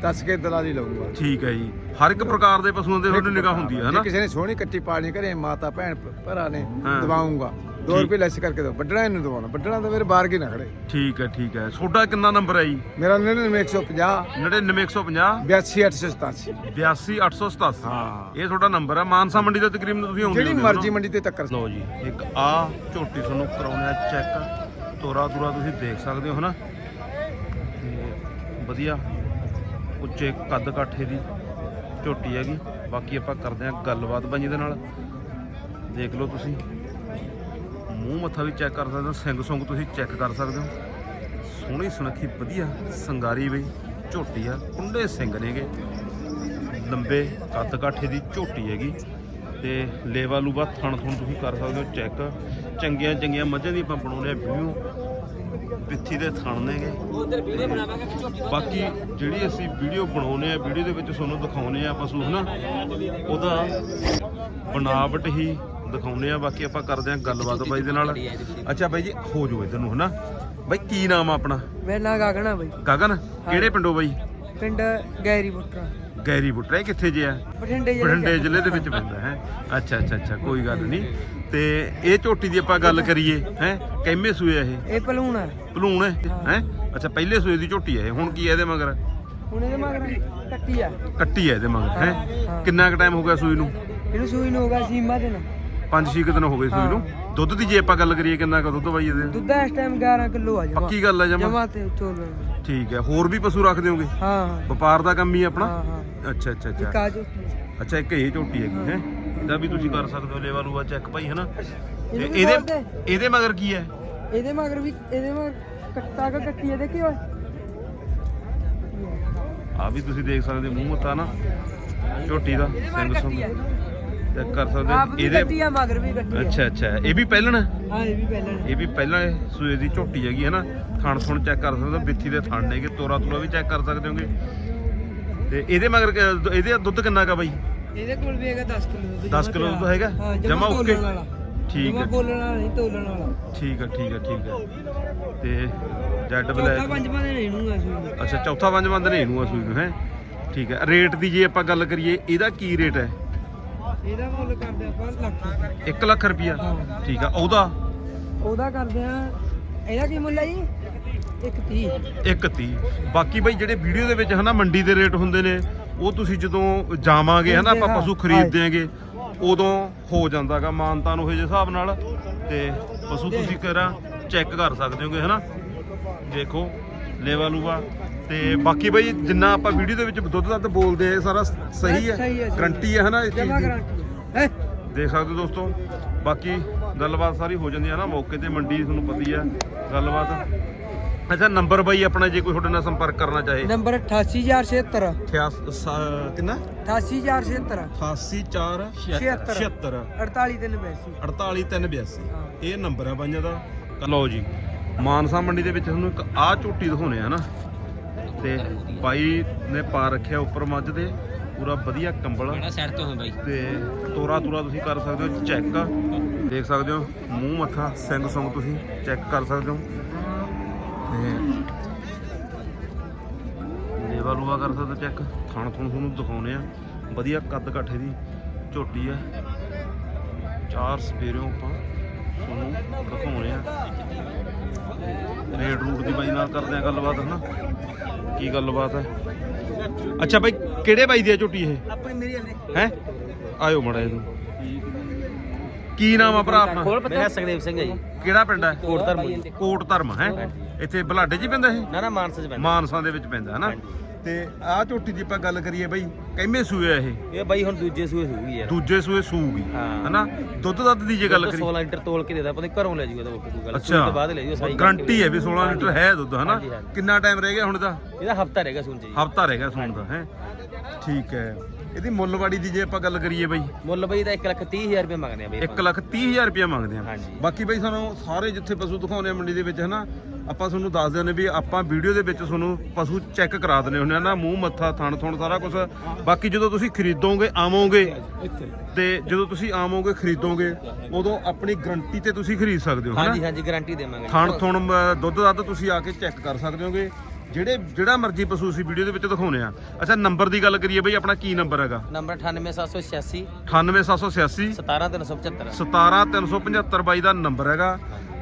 ਦੱਸ ਕੇ ਦਲਾਲੀ ਲਊਂਗਾ ਠੀਕ ਹੈ ਜੀ। ਹਰ ਇੱਕ ਪ੍ਰਕਾਰ ਦੇ ਪਸ਼ੂਆਂ ਦੇ ਤੁਹਾਡੀ ਨਿਗਾਹ ਹੁੰਦੀ ਹੈ ਜੇ ਹਨਾ? ਕਿਸੇ ਨੇ ਸੋਹਣੀ ਕੱਟੀ ਪਾਲਣੀ ਘਰੇ ਮਾਤਾ ਭੈਣ ਭਰਾ ਨੇ ਹਾਂ। ਦਵਾਉਂਗਾ। 2 ਠੀਕ। ਰੁਪਏ ਲੈਸ ਕਰਕੇ ਦੋ ਵੱਢਣਾ ਇਹਨੂੰ ਦਵਾਉਣਾ। ਵੱਢਣਾ ਤਾਂ ਮੇਰੇ ਬਾਹਰ ਕੀ ਨਾ ਖੜੇ। ਠੀਕ ਹੈ ਠੀਕ ਹੈ। ਤੁਹਾਡਾ ਕਿੰਨਾ ਨੰਬਰ ਹੈ ਜੀ? ਮੇਰਾ 99150 99150 82887 82887 ਹਾਂ। ਇਹ ਤੁਹਾਡਾ ਨੰਬਰ ਹੈ। ਮਾਨਸਾ ਮੰਡੀ ਦਾ ਤਕਰੀਬਨ ਤੁਸੀਂ ਆਉਂਦੇ ਜਿਹੜੀ ਹੋ ਮਰਜ਼ੀ? ਮੰਡੀ ਤੇ ਟੱਕਰ। ਲਓ ਜੀ ਇੱਕ ਆ ਝੋਟੀ ਤੁਹਾਨੂੰ ਕਰਾਉਣਾ ਚੈੱਕ। ਤੋਰਾ ਤੁਰਾ ਤੁਸੀਂ ਦੇਖ ਸਕਦੇ ਹੋ ਹਨਾ? ਤੇ ਵਧੀਆ। ਉੱਚੇ ਕੱਦ ਕਾਠੇ ਦੀ ਝੋਟੀ ਹੈਗੀ। ਬਾਕੀ ਆਪਾਂ ਕਰਦੇ ਹਾਂ ਗੱਲਬਾਤ ਬਾਈ ਦੇ ਨਾਲ। ਦੇਖ ਲਓ ਤੁਸੀਂ। ਮੂੰਹ ਮੱਥਾ ਵੀ ਚੈੱਕ ਕਰ ਸਕਦੇ ਹੋ, ਸਿੰਘ ਸੁੰਗ ਤੁਸੀਂ ਚੈੱਕ ਕਰ ਸਕਦੇ ਹੋ। ਸੋਹਣੀ ਸੁਨੱਖੀ, ਵਧੀਆ ਸੰਗਾਰੀ ਬਈ, ਝੋਟੀ ਆ। ਕੁੰਡੇ ਸਿੰਘ ਨੇਗੇ। ਲੰਬੇ ਕੱਦ ਕਾਠੇ ਦੀ ਝੋਟੀ ਹੈਗੀ। ਤੇ ਲੇਵਾ ਲੂਵਾ ਥਣ ਥਣ ਤੁਸੀਂ ਕਰ ਸਕਦੇ ਹੋ ਚੈੱਕ ਚੰਗੀਆਂ ਚੰਗੀਆਂ ਮੱਝਾਂ ਦੀ ਆਪਾਂ ਬਣਾਉਂਦੇ ਆ ਵੀਡੀਓ ਪਿੱਥੀ ਦੇ ਥਣ ਨੇਗੇ। ਬਾਕੀ ਜਿਹੜੀ ਅਸੀਂ ਵੀਡੀਓ ਬਣਾਉਨੇ ਆ ਵੀਡੀਓ ਦੇ ਵਿੱਚ ਤੁਹਾਨੂੰ ਦਿਖਾਉਨੇ ਆ ਪਸ਼ੂ ਹਨਾ ਉਹਦਾ ਬਣਾਵਟ ਹੀ ਦਿਖਾਉਨੇ ਆ ਬਾਕੀ ਆਪਾਂ ਕਰਦੇ ਆ ਗੱਲਬਾਤ ਬਾਈ ਦੇ ਨਾਲ। ਅੱਛਾ ਬਾਈ ਜੀ ਹੋ ਜਾਓ ਇਧਰ ਨੂੰ ਹਨਾ? ਬਾਈ ਕੀ ਨਾਮ ਆ ਆਪਣਾ? ਮੇਰਾ ਨਾਂ ਗਾਗਣਾ ਬਈ। ਗਗਨ ਕਿਹੜੇ ਪਿੰਡੋਂ ਬਾਈ? ਪਿੰਡ ਗੈਰੀ ਬੁੱਟਰਾ ਗੈਰੀ ਬੁੱਟਰਾ ਇਹ ਕਿੱਥੇ ਜੇ ਆ? ਬਠਿੰਡੇ ਜ਼ਿਲ੍ਹੇ ਬਠਿੰਡੇ ਜ਼ਿਲ੍ਹੇ ਦੇ ਵਿੱਚ ਪੈਂਦਾ ਹੈ? ਅੱਛਾ ਅੱਛਾ ਅੱਛਾ ਕੋਈ ਗੱਲ ਨਹੀਂ। ਤੇ ਇਹ ਝੋਟੀ ਦੀ ਆਪਾਂ ਗੱਲ ਕਰੀਏ ਹੈ? ਕਿੰਮੇ ਸੂਏ ਆ ਇਹ? ਇਹ ਪਲੂਣ ਆ। ਭਲੂਣ ਹੈ। ਹੈ? ਅੱਛਾ ਪਹਿਲੇ ਸੂਏ ਦੀ ਝੋਟੀ ਹੈ ਇਹ। ਹੁਣ ਕੀ ਹੈ ਇਹਦੇ ਮਗਰ? ਹੁਣ ਇਹਦੇ ਮਗਰ ਕੱਟੀ ਆ। ਕੱਟੀ ਹੈ ਇਹਦੇ ਮਗਰ ਹੈ? ਹਾਂ। ਕਿੰਨਾ ਕੁ ਟਾਈਮ ਹੋ ਗਿਆ ਸੂਈ ਨੂੰ? ਇਹਨੂੰ ਸੂਈ ਨੂੰ ਹੋਗਾ ਸੀਮਾ ਦਿਨ। 5-6 ਦਿਨ ਹੋ ਗਏ ਸੂਈ ਨੂੰ। ਦੁੱਧ ਦੀ ਜੇ ਆਪਾਂ ਗੱਲ ਕਰੀਏ ਕਿੰਨਾ ਕੁ ਦੁੱਧ ਬਾਈ ਇਹਦੇ? ਦੁੱਧ ਇਸ ਟਾਈਮ 11 ਕਿਲੋ ਆ ਜਮਾ। ਪੱਕੀ ਗੱਲ ਹੈ ਜਮਾ? ਜਮਾ ਤੇ ਚੋਲ। ਠੀਕ ਹੈ ਹੋਰ ਵੀ ਪਸ਼ੂ ਰੱਖ ਦਿਓਗੇ? ਹਾਂ। ਹਾਂ ਵਪਾਰ ਦਾ ਕੰਮ ਹੀ ਆਪਣਾ? ਹਾਂ ਹਾਂ। ਅੱਛਾ ਅੱਛਾ ਇੱਕ ਅੱਛਾ ਆ। ਜੋ ਅੱਛਾ ਇੱਕ ਇਹ ਝੋਟੀ ਹੈਗੀ ਹੈ? ਇਹਦਾ ਵੀ ਤੁਸੀਂ ਕਰ ਸਕਦੇ ਹੋ ਲੇਵਾ ਲੂਆ ਚੈੱਕ ਭਾਈ ਹਨਾ? ਤੇ ਇਹਦੇ। ਇਹਦੇ ਮਗਰ ਕੀ ਹੈ? ਇਹਦੇ ਮਗਰ ਵੀ ਇਹਦੇ ਮਗਰ ਕੱਟਾ ਕਾ ਕੱਟੀ ਆ ਦੇਖੀ ਓਏ ਆ ਵੀ ਤੁਸੀਂ ਦੇਖ ਸਕਦੇ ਹੋ ਮੂੰਹ ਮੱਥਾ ਨਾ? ਝੋਟੀ ਦਾ। ਸਿੰਘ ਸੁੰਗ ਚੈੱਕ ਕਰ ਸਕਦੇ ਆਪ ਹੋ ਵੀ ਇਹਦੇ ਕੱਟੀ ਆ ਮਗਰ ਵੀ ਕੱਟੀ ਆ। ਅੱਛਾ ਅੱਛਾ। ਇਹ ਵੀ ਪਹਿਲਣ? ਹੈ? ਹਾਂ ਇਹ ਵੀ ਪਹਿਲਾਂ ਇਹ ਵੀ ਪਹਿਲਾਂ ਇਹ ਸੂਏ ਦੀ ਝੋਟੀ ਹੈਗੀ ਹੈ ਨਾ। ਥਣ ਥਣ ਚੈੱਕ ਕਰ ਸਕਦੇ ਹੋ ਬਿੱਥੀ ਦੇ ਥਣ ਨੇਗੇ ਤੋਰਾ ਤੋਰਾ ਵੀ ਚੈੱਕ ਕਰ ਸਕਦੇ ਹੋਗੇ। ਤੇ ਇਹਦੇ ਮਗਰ ਕ- ਇਹਦੇ ਦੁੱਧ ਕਿੰਨਾ ਕਾ ਬਾਈ? ਇਹਦੇ ਕੋਲ ਵੀ ਹੈਗਾ 10 ਕਿਲੋ ਦੁੱਧ 10 ਕਿਲੋ ਦੁੱਧ ਹੈਗਾ? ਜਮਾਂ ਜਮਾ ਓਕੇ? ਵਾਲਾ। ਠੀਕ ਜਮਾ ਹੈ। ਬੋਲਣ ਵਾਲਾ ਨਹੀਂ ਤੋਲਣ ਵਾਲਾ। ਠੀਕ ਹੈ ਠੀਕ ਹੈ ਠੀਕ ਹੈ। ਤੇ ਜੈਡ ਚੌਥਾ ਬਲੈਕ ਪੰਜਵਾਂ ਇਹਨੂੰ ਆ ਸੂਈ ਅੱਛਾ ਚੌਥਾ ਪੰਜਵਾਂ ਦਿਨ ਇਹਨੂੰ ਆ ਸੂਈ ਨੂੰ ਹੈ? ਠੀਕ ਹੈ। ਰੇਟ ਦੀ ਜੇ ਆਪਾਂ ਗੱਲ ਕਰੀਏ ਇਹਦਾ ਕੀ ਰੇਟ ਹੈ? ਇਹਦਾ ਮੁੱਲ ਕਰਦੇ ਆਪਾਂ ਲੱਖ। ਰੁਪਏ। 1 ਲੱਖ ਰੁਪਿਆ ਹਾਂ। ਠੀਕ ਆ ਉਹਦਾ? ਉਹਦਾ ਕਰਦੇ ਆ ਇਹਦਾ ਕੀ ਮੁੱਲ ਹੈ ਜੀ? 130 130 ਬਾਕੀ ਬਈ ਜਿਹੜੇ ਵੀਡੀਓ ਦੇ ਵਿੱਚ ਹਨਾ ਮੰਡੀ ਦੇ ਰੇਟ ਹੁੰਦੇ ਨੇ ਉਹ ਤੁਸੀਂ ਜਦੋਂ ਜਾਵਾਂਗੇ ਹਨਾ ਆਪਾਂ ਪਸ਼ੂ ਖਰੀਦਦੇ ਆਂਗੇ ਉਦੋਂ ਹੋ ਜਾਂਦਾਗਾ ਮਾਨਤਾ ਨੂੰ ਇਹ ਜਿਹੇ ਹਿਸਾਬ ਨਾਲ। ਤੇ ਪਸ਼ੂ ਤੁਸੀਂ ਕਰਾਂ ਚੈੱਕ ਕਰ ਸਕਦੇ ਹੋਗੇ ਹਨਾ। ਦੇਖੋ ਲੇਵਾ ਲੂਵਾ। ਤੇ ਬਾਕੀ ਬਈ ਜਿੰਨਾ ਆਪਾਂ ਵੀਡੀਓ ਦੇ ਵਿੱਚ ਦੁੱਧ ਦੱਧ ਬੋਲਦੇ ਆ ਸਾਰਾ ਸਹੀ ਹੈ। ਗਰੰਟੀ ਹੈ ਹਨਾ ਇਸ ਚੀਜ਼ ਦੀ? ਹੈ। ਦੇਖ ਸਕਦੇ ਹੋ ਦੋਸਤੋ ਬਾਕੀ ਗੱਲਬਾਤ ਸਾਰੀ ਹੋ ਜਾਂਦੀ ਹੈ ਨਾ ਮੌਕੇ ਤੇ ਮੰਡੀ ਤੁਹਾਨੂੰ ਪਤਾ ਹੀ ਆ ਗੱਲਬਾਤ। ਅੱਛਾ ਨੰਬਰ ਬਾਈ ਆਪਣਾ ਜੇ ਕੋਈ ਤੁਹਾਡੇ ਨਾਲ ਸੰਪਰਕ ਕਰਨਾ ਚਾਹੇ। ਨੰਬਰ 88076 88 ਸਾ- ਕਿੰਨਾ? 88076 884 76 76 48 ਦਿਨ ਬੈਸੀ 48382 ਹਾਂ। ਇਹ ਨੰਬਰ ਆ ਬਾਈਆਂ ਦਾ। ਲਓ ਜੀ ਮਾਨਸਾ ਮੰਡੀ ਦੇ ਵਿੱਚ ਤੁਹਾਨੂੰ ਇੱਕ ਆਹ ਝੋਟੀ ਦਿਖਾਉਣੇ ਆ ਨਾ ਤੇ ਬਾਈ ਨੇ ਪਾ ਰੱਖਿਆ ਉੱਪਰ ਮੱਝ ਦੇ। ਪੂਰਾ ਵਧੀਆ ਕੰਬਲ। ਸਾਈਡ ਤੋਂ ਹੋ ਬਾਈ? ਤੇ ਤੋਰਾ ਤੁਰਾ ਤੁਸੀਂ ਕਰ ਸਕਦੇ ਹੋ ਚੈੱਕ। ਦੇਖ ਸਕਦੇ ਹੋ ਮੂੰਹ ਮੱਥਾ ਸਿੰਘ ਸੁੰਗ ਤੁਸੀਂ ਚੈੱਕ ਕਰ ਸਕਦੇ ਹੋ। ਤੇ ਲੇਵਾ ਲੂਵਾ ਕਰ ਸਕਦੇ ਹੋ ਚੈੱਕ। ਥਣ ਥਣ ਤੁਹਾਨੂੰ ਦਿਖਾਉਨੇ ਆ। ਵਧੀਆ ਕੱਦ ਕਾਠੇ ਦੀ ਝੋਟੀ ਆ। ਚਾਰ ਸਵੇਰਿਓਂ ਆਪਾਂ ਤੁਹਾਨੂੰ ਦਿਖਾਉਣੇ ਆ। ਰੇਡ ਰੂਟ ਦੀ ਬਾਈ ਨਾਲ ਕਰਦੇ ਆ ਗੱਲਬਾਤ ਹਨਾ? ਕੀ ਗੱਲਬਾਤ ਹੈ? ਅੱਛਾ ਬਾਈ ਕਿਹੜੇ ਬਾਈ ਦੀ ਆ ਝੋਟੀ ਇਹ? ਆਪਣੀ ਮੇਰੀ ਹੈ? ਆਇਓ ਮੜਾ ਇਹਨੂੰ। ਕੀ ਨਾਮ ਆ ਭਰਾ ਆਪਣਾ? ਮੇਰਾ ਸੁਖਦੇਵ ਸਿੰਘ ਹੈ ਜੀ। ਕਿਹੜਾ ਪਿੰਡ ਹੈ? ਕੋਟ ਧਰਮ ਜੀ। ਕੋਟ ਧਰਮ ਹੈ ਇੱਥੇ ਬਲਾਡੇ 'ਚ ਪੈਂਦਾ ਇਹ? ਨਾ ਨਾ ਮਾਨਸਾ ਚ ਪੈਂਦਾ। ਮਾਨਸਾ ਦੇ ਵਿੱਚ ਪੈਂਦਾ ਹਨਾ? ਤੇ ਆਹ ਝੋਟੀ ਦੀ ਆਪਾਂ ਗੱਲ ਕਰੀਏ ਬਾਈ ਕਿੰਨੇ ਸੂਏ ਆ ਇਹ। ਇਹ ਬਾਈ ਹੁਣ ਦੂਜੇ ਸੂਏ ਹੋਊਗੀ ਯਾਰ। ਦੂਜੇ ਸੂਏ ਸੂਗੀ। ਹਾਂ। ਹਨਾ? ਦੁੱਧ ਦੱਧ ਦੀ ਜੇ ਗੱਲ ਕਰੀ 16 ਲੀਟਰ ਤੋਲ ਕੇ ਦੇਦਾ ਪਤਾ ਨੀ ਘਰੋਂ ਲੈ ਜੂਗਾ ਤਾਂ ਕੋਈ ਗੱਲ। ਤੋਂ ਬਾਅਦ ਲੈ ਜੂਗਾ ਸਾਈ ਗਰੰਟੀ ਹੈ ਵੀ 16 ਲੀਟਰ ਹੈ ਦੁੱਧ ਹਨਾ? ਹਾਂਜੀ, ਹਾਂਜੀ। ਕਿੰਨਾ ਟਾਈਮ ਰਹਿ ਗਿਆ ਹੁਣ ਦਾ ਇਹਦਾ ਹਫਤਾ ਰਹੇਗਾ ਸੁਣ ਜੀ। ਹਫਤਾ ਰਹਿ ਗਿਆ ਸੂਣ ਦਾ ਹੈ? ਠੀਕ ਹੈ। ਇਹਦੀ ਮੁੱਲਵਾੜੀ ਦੀ ਜੇ ਆਪਾਂ ਗੱਲ ਕਰੀਏ ਬਾਈ। ਮੁੱਲ ਬਾਈ ਦਾ 1 ਲੱਖ 30 ਹਜ਼ਾਰ ਰੁਪਏ ਮੰਗਦੇ ਆ ਬਾਈ 1 ਲੱਖ 30 ਹਜ਼ਾਰ ਰੁਪਏ ਮੰਗਦੇ ਆ। ਹਾਂਜੀ। ਬਾਕੀ ਬਾਈ ਸਾਨੂੰ ਸਾਰੇ ਜਿੱਥੇ ਪਸ਼ੂ ਦਿਖਾਉਂਦੇ ਆ ਮੰਡੀ ਦੇ ਵਿੱਚ ਹਨਾ? ਆਪਾਂ ਤੁਹਾਨੂੰ ਦੱਸਦੇ ਹੁੰਦੇ ਵੀ ਆਪਾਂ ਵੀਡੀਓ ਦੇ ਵਿੱਚ ਤੁਹਾਨੂੰ ਪਸ਼ੂ ਚੈੱਕ ਕਰਾ ਦਿੰਦੇ ਹੁੰਦੇ ਆ ਨਾ ਮੂੰਹ ਮੱਥਾ ਥਣ ਥਣ ਸਾਰਾ ਕੁਝ ਬਾਕੀ ਜਦੋਂ ਤੁਸੀਂ ਖਰੀਦੋਗੇ ਆਵੋਗੇ ਤੇ ਜਦੋਂ ਤੁਸੀਂ ਆਵੋਗੇ ਖਰੀਦੋਗੇ ਉਦੋਂ ਆਪਣੀ ਗਰੰਟੀ ਤੇ ਤੁਸੀਂ ਖਰੀਦ ਸਕਦੇ ਹੋ ਹਾਂਜੀ ਹਾਂਜੀ ਗਾਰੰਟੀ ਦੇਵਾਂਗੇ। ਥਣ ਥਣ ਦੁੱਧ ਦੱਧ ਤੁਸੀਂ ਆ ਕੇ ਚੈੱਕ ਕਰ ਸਕਦੇ ਹੋਗੇ। ਜਿਹੜੇ ਜਿਹੜਾ ਮਰਜ਼ੀ ਪਸ਼ੂ ਅਸੀਂ ਵੀਡੀਓ ਦੇ ਵਿੱਚ ਦਿਖਾਉਨੇ ਆ। ਅੱਛਾ ਨੰਬਰ ਦੀ ਗੱਲ ਕਰੀਏ ਬਈ ਆਪਣਾ ਕੀ ਨੰਬਰ ਹੈਗਾ? ਨੰਬਰ 98786 98786 17375 17375 ਬਾਈ ਦਾ ਨੰਬਰ ਹੈਗਾ।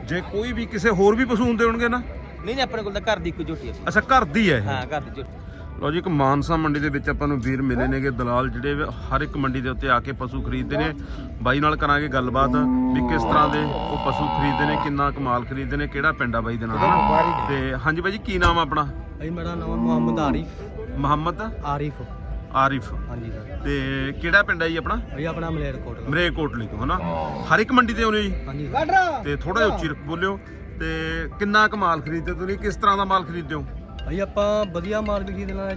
ਜੇ ਕੋਈ ਵੀ ਕਿਸੇ ਹੋਰ ਵੀ ਪਸ਼ੂ ਹੁੰਦੇ ਹੋਣਗੇ ਨਾ? ਨਹੀਂ ਨਹੀਂ ਆਪਣੇ ਕੋਲ ਤਾਂ ਘਰ ਦੀ ਇੱਕੋ ਝੋਟੀ ਹੈ ਅੱਛਾ ਘਰ ਦੀ ਹੈ ਇਹ? ਹਾਂ ਘਰ ਦੀ ਝੋਟੀ। ਲਓ ਜੀ ਇੱਕ ਮਾਨਸਾ ਮੰਡੀ ਦੇ ਵਿੱਚ ਆਪਾਂ ਨੂੰ ਵੀਰ ਮਿਲੇ ਨੇਗੇ ਦਲਾਲ ਜਿਹੜੇ ਹਰ ਇੱਕ ਮੰਡੀ ਦੇ ਉੱਤੇ ਆ ਕੇ ਪਸ਼ੂ ਖਰੀਦਦੇ ਨੇ। ਬਾਈ ਨਾਲ ਕਰਾਂਗੇ ਗੱਲਬਾਤ ਵੀ ਕਿਸ ਤਰ੍ਹਾਂ ਦੇ ਉਹ ਪਸ਼ੂ ਖਰੀਦਦੇ ਨੇ ਕਿੰਨਾ ਕਮਾਲ ਖਰੀਦਦੇ ਨੇ ਕਿਹੜਾ ਪਿੰਡ ਆ ਬਾਈ ਦੇ ਨਾਲ ਤੇ ਹਾਂਜੀ ਬਾਈ ਜੀ ਕੀ ਨਾਮ ਆ ਆਪਣਾ? ਭਾਈ ਮੇਰਾ ਨਾਮ ਮੁਹੰਮਦ ਆਰਿਫ। ਮੁਹੰਮਦ? ਆਰਿਫ। ਆਰਿਫ। ਹਾਂਜੀ ਸਰ। ਤੇ ਕਿਹੜਾ ਪਿੰਡ ਹੈ ਜੀ ਆਪਣਾ? ਭਾਈ ਆਪਣਾ ਮਲੇਰਕੋਟ ਮਰੇ ਕੋਟਲੀ ਤੋਂ ਹਨਾ? ਹਰ ਇੱਕ ਮੰਡੀ ਤੇ ਆਉਨੇ ਜੀ? ਹਾਂਜੀ ਤੇ ਥੋੜਾ ਜਿਹਾ ਉੱਚੀ ਰੱਖ ਬੋਲਿਓ। ਤੇ ਕਿੰਨਾ ਕਮਾਲ ਖਰੀਦਦੇ ਤੁਸੀਂ? ਕਿਸ ਤਰ੍ਹਾਂ ਦਾ ਮਾਲ ਖਰੀਦਦੇ ਹੋ? ਭਾਈ ਆਪਾਂ ਵਧੀਆ ਮਾਲ ਵੀ ਖਰੀਦਣਾ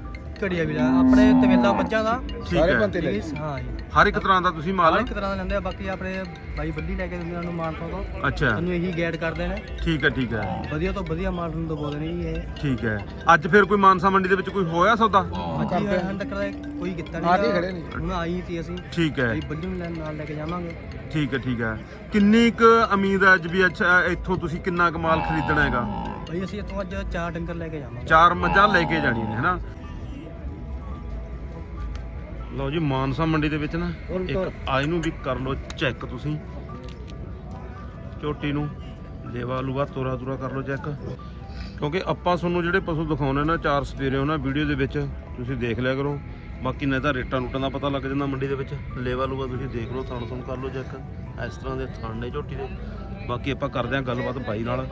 ਘੜੀਆ ਵੀ ਆਪਣੇ ਤਵੇਲਾ ਮੱਝਾਂ ਦਾ। ਠੀਕ ਹੈ। ਠੀਕ ਹੈ, ਹਾਂ ਜੀ। ਹਰ ਇੱਕ ਤਰ੍ਹਾਂ ਦਾ ਤੁਸੀਂ ਹਰ ਮਾਲ ਇੱਕ ਤਰ੍ਹਾਂ ਦਾ ਲੈਂਦੇ ਆ ਬਾਕੀ ਆਪਣੇ ਭਾਈ ਬੱਲੀ ਲੈ ਕੇ ਦਿੰਦੇ ਉਹਨਾਂ ਨੂੰ ਮਾਲ ਤੋਂ ਅੱਛਾ। ਤੁਹਾਨੂੰ ਇਹੀ ਗਾਈਡ ਕਰਦੇ ਨੇ ਠੀਕ ਹੈ ਠੀਕ ਹੈ। ਵਧੀਆ ਤੋਂ ਵਧੀਆ ਮਾਲ ਤੁਹਾਨੂੰ ਦਬੋਦੇ ਨੇ ਜੀ ਇਹ ਠੀਕ ਹੈ। ਅੱਜ ਫਿਰ ਕੋਈ ਮਾਨਸਾ ਮੰਡੀ ਦੇ ਵਿੱਚ ਕੋਈ ਹੋਇਆ ਸੌਦਾ? ਅੱਜ ਹਾਂ ਤੱਕ ਤਾਂ ਕੋਈ ਕੀਤਾ ਨਹੀਂ ਆ ਖੜੇ ਨੇ। ਹੁਣ ਆਈ ਸੀ ਅਸੀਂ। ਠੀਕ ਹੈ। ਭਾਈ ਬੱਲੀ ਨੂੰ ਲੈਣ ਨਾਲ ਲੈ ਕੇ ਜਾਵਾਂਗੇ। ਠੀਕ ਹੈ ਠੀਕ ਹੈ। ਕਿੰਨੀ ਕੁ ਉਮੀਦ ਹੈ ਅੱਜ ਵੀ ਅੱਛਾ ਇੱਥੋਂ ਤੁਸੀਂ ਕਿੰਨਾ ਕੁ ਮਾਲ ਖਰੀਦਣਾ ਹੈਗਾ? ਭਾਈ ਅਸੀਂ ਇੱਥੋਂ ਅੱਜ ਚਾਰ ਡੰਗਰ ਲੈ ਕੇ ਜਾਵਾਂਗੇ। ਚਾਰ ਮੱਝਾਂ ਲੈ ਕੇ ਜਾਣੀਆਂ ਨੇ ਹਨਾ? ਲਓ ਜੀ ਮਾਨਸਾ ਮੰਡੀ ਦੇ ਵਿੱਚ ਨਾ ਇੱਕ ਆਈ ਨੂੰ ਵੀ ਕਰ ਲਓ ਚੈੱਕ ਤੁਸੀਂ। ਝੋਟੀ ਨੂੰ ਲੇਵਾ ਲੂਆ ਤੋਰਾ ਤੋਰਾ ਕਰ ਲਓ ਚੈੱਕ। ਕਿਉਂਕਿ ਆਪਾਂ ਤੁਹਾਨੂੰ ਜਿਹੜੇ ਪਸ਼ੂ ਦਿਖਾਉਣੇ ਨਾ ਚਾਰ ਸਵੇਰੇ ਉਹਨਾਂ ਵੀਡੀਓ ਦੇ ਵਿੱਚ ਤੁਸੀਂ ਦੇਖ ਲਿਆ ਕਰੋ। ਬਾਕੀ ਨਹੀਂ ਤਾਂ ਰੇਟਾਂ ਰੂਟਾਂ ਦਾ ਪਤਾ ਲੱਗ ਜਾਂਦਾ ਮੰਡੀ ਦੇ ਵਿੱਚ। ਲੇਵਾ ਲੂਆ ਤੁਸੀਂ ਦੇਖ ਲਓ ਥਣ ਥਣ ਕਰ ਲਓ ਚੈੱਕ। ਇਸ ਤਰ੍ਹਾਂ ਦੇ ਥਣ ਨੇ ਝੋਟੀ ਦੇ। ਬਾਕੀ ਆਪਾਂ ਕਰਦੇ ਹਾਂ ਗੱਲਬਾਤ ਬਾਈ ਨਾਲ।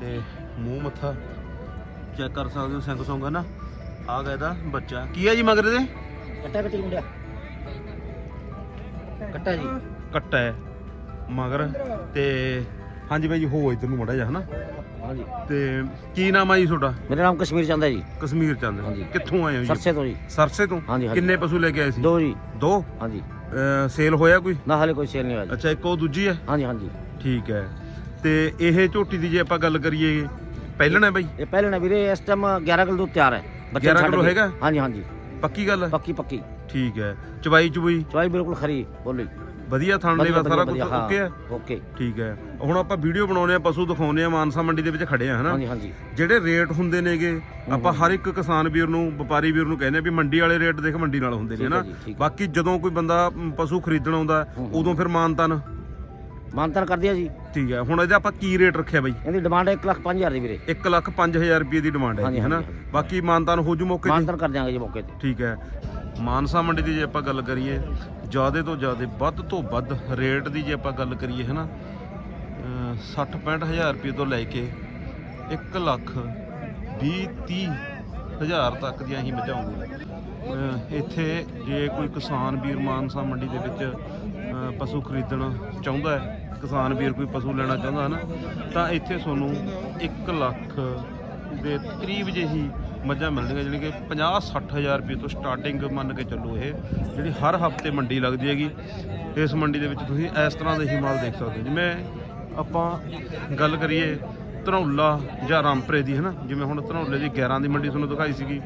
ਤੇ ਮੂੰਹ ਮੱਥਾ ਚੈੱਕ ਕਰ ਸਕਦੇ ਹੋ ਸਿੰਘ ਸੌਂਗਾ ਨਾ। ਆ ਗਿਆ ਇਹਦਾ ਬੱਚਾ। ਕੀ ਹੈ ਜੀ ਮਗਰ ਦੇ ਕੱਟਾ ਕੱਟੀ ਮੁੰਡਿਆ? ਕੱਟਾ ਜੀ। ਕੱਟਾ ਹੈ। ਮਗਰ ਤੇ ਹਾਂਜੀ ਬਾਈ ਜੀ ਹੋ ਇੱਧਰ ਨੂੰ ਮੜਾ ਜਾ ਹਨਾ? ਹਾਂਜੀ। ਤੇ ਕੀ ਨਾਮ ਆ ਜੀ ਤੁਹਾਡਾ? ਮੇਰਾ ਨਾਮ ਕਸ਼ਮੀਰ ਚੰਦ ਹੈ ਜੀ। ਕਸ਼ਮੀਰ ਚੰਦ। ਹਾਂਜੀ। ਕਿੱਥੋਂ ਆਏ ਹੋ ਜੀ? ਸਰਸੇ ਤੋਂ ਜੀ। ਸਰਸੇ ਤੋਂ? ਹਾਂਜੀ, ਹਾਂਜੀ। ਕਿੰਨੇ ਪਸ਼ੂ ਲੈ ਕੇ ਆਏ ਸੀ? ਦੋ ਜੀ। ਦੋ? ਹਾਂਜੀ। ਅਹ ਸੇਲ ਹੋਇਆ ਕੋਈ? ਨਾ ਹਾਲੇ ਕੋਈ ਸੇਲ ਨਹੀਂ ਹੋਇਆ ਜੀ। ਅੱਛਾ ਇੱਕ ਉਹ ਦੂਜੀ ਹੈ? ਹਾਂਜੀ ਹਾਂਜੀ। ਠੀਕ ਹੈ। ਤੇ ਇਹ ਝੋਟੀ ਦੀ ਜੇ ਆਪਾਂ ਗੱਲ ਕਰੀਏ ਪਹਿਲਣ ਹੈ ਬਾਈ? ਇਹ ਪਹਿਲੇ ਨਾ ਵੀਰੇ ਇਸ ਟਾਈਮ 11 ਕਿਲੋ ਦੁੱਧ ਤਿਆਰ ਹੈ। 11 ਛੱਡ ਕਿਲੋ। ਹੈਗਾ? ਹਾਂਜੀ ਹਾਂਜੀ। ਪੱਕੀ ਗੱਲ ਹੈ? ਪੱਕੀ ਪੱਕੀ। ਠੀਕ ਹੈ। ਚਵਾਈ ਚੁਬਈ? ਚਵਾਈ ਬਿਲਕੁਲ ਖਰੀ ਬੋਲੀ। ਵਧੀਆ ਥਣ ਦੇ ਵਧੀਆ, ਸਾਰਾ ਕੁਝ ਓਕੇ ਹੈ ਓਕੇ ਠੀਕ ਹੈ। ਹੁਣ ਆਪਾਂ ਵੀਡੀਓ ਬਣਾਉਨੇ ਆ ਪਸ਼ੂ ਦਿਖਾਉਨੇ ਆ ਮਾਨਸਾ ਮੰਡੀ ਦੇ ਵਿੱਚ ਖੜੇ ਆ ਹਨਾ? ਹਾਂਜੀ ਹਾਂਜੀ। ਜਿਹੜੇ ਰੇਟ ਹੁੰਦੇ ਨੇਗੇ ਆਪਾਂ ਹਰ ਇੱਕ ਕਿਸਾਨ ਵੀਰ ਨੂੰ ਵਪਾਰੀ ਵੀਰ ਨੂੰ ਕਹਿੰਦੇ ਆ ਵੀ ਮੰਡੀ ਵਾਲੇ ਰੇਟ ਦੇਖ ਮੰਡੀ ਨਾਲ ਹੁੰਦੇ ਨੇ ਹਨਾ। ਬਾਕੀ ਜਦੋਂ ਕੋਈ ਬੰਦਾ ਪਸ਼ੂ ਖਰੀਦਣ ਆਉਂਦਾ। ਉਦੋਂ ਫਿਰ ਮਾਨਤਨ ਮਾਨਤਨ ਕਰ ਦਿਆ ਜੀ। ਠੀਕ ਹੈ ਹੁਣ ਇਹਦਾ ਆਪਾਂ ਕੀ ਰੇਟ ਰੱਖਿਆ ਬਾਈ? ਇਹਦੀ ਡਿਮਾਂਡ 1 ਲੱਖ 5000 ਦੀ ਵੀਰੇ। 1 ਲੱਖ 5000 ਰੁਪਏ ਦੀ ਡਿਮਾਂਡ ਹੈ ਜੀ ਹਨਾ। ਬਾਕੀ ਮਾਨਤਨ ਹੋ ਜੂ ਮੌਕੇ ਤੇ? ਮਾਨਤਨ ਕਰ ਦਿਆਂਗੇ ਜੀ ਮੌਕੇ ਤੇ। ਠੀਕ ਹੈ। ਮਾਨਸਾ ਮੰਡੀ ਦੀ ਜੇ ਆਪਾਂ ਗੱਲ ਕਰੀਏ ਜਿਆਦੇ ਤੋਂ ਜਿਆਦੇ ਵੱਧ ਤੋਂ ਵੱਧ ਰੇਟ ਦੀ ਜੇ ਆਪਾਂ ਗੱਲ ਕਰੀਏ ਹਨਾ? 60 65000 ਰੁਪਏ ਤੋਂ ਲੈ ਕੇ 1 ਲੱਖ 20 30 ਹਜ਼ਾਰ ਤੱਕ ਦੀਆਂ ਹੀ ਮਚਾਉਂਗੇ ਇੱਥੇ ਜੇ ਕੋਈ ਕਿਸਾਨ ਵੀਰ ਮਾਨਸਾ ਮੰਡੀ ਦੇ ਵਿੱਚ ਪਸ਼ੂ ਖਰੀਦਣਾ ਚਾਹੁੰਦਾ ਹੈ ਕਿਸਾਨ ਵੀਰ ਕੋਈ ਪਸ਼ੂ ਲੈਣਾ ਚਾਹੁੰਦਾ ਹੈ ਨਾ ਤਾਂ ਇੱਥੇ ਤੁਹਾਨੂੰ 1 ਲੱਖ ਦੇ ਕਰੀਬ ਜਿਹੀ ਮੱਝਾਂ ਮਿਲਣਗੀਆਂ ਜਿਹੜੀ ਕਿ 50 60000 ਰੁਪਏ ਤੋਂ ਸਟਾਰਟਿੰਗ ਮੰਨ ਕੇ ਚੱਲੋ ਇਹ, ਜਿਹੜੀ ਹਰ ਹਫ਼ਤੇ ਮੰਡੀ ਲੱਗਦੀ ਹੈਗੀ। ਇਸ ਮੰਡੀ ਦੇ ਵਿੱਚ ਤੁਸੀਂ ਇਸ ਤਰ੍ਹਾਂ ਦੇ ਹੀ ਮਾਲ ਦੇਖ ਸਕਦੇ ਹੋ। ਜਿਵੇਂ ਆਪਾਂ ਗੱਲ ਕਰੀਏ ਧਨੌਲਾ ਜਾਂ ਰਾਮਪਰੇ ਦੀ, ਹਨਾ? ਜਿਵੇਂ ਹੁਣ ਧਨੌਲੇ ਦੀ 11 ਦੀ ਮੰਡੀ ਤੁਹਾਨੂੰ ਦਿਖਾਈ ਸੀਗੀ।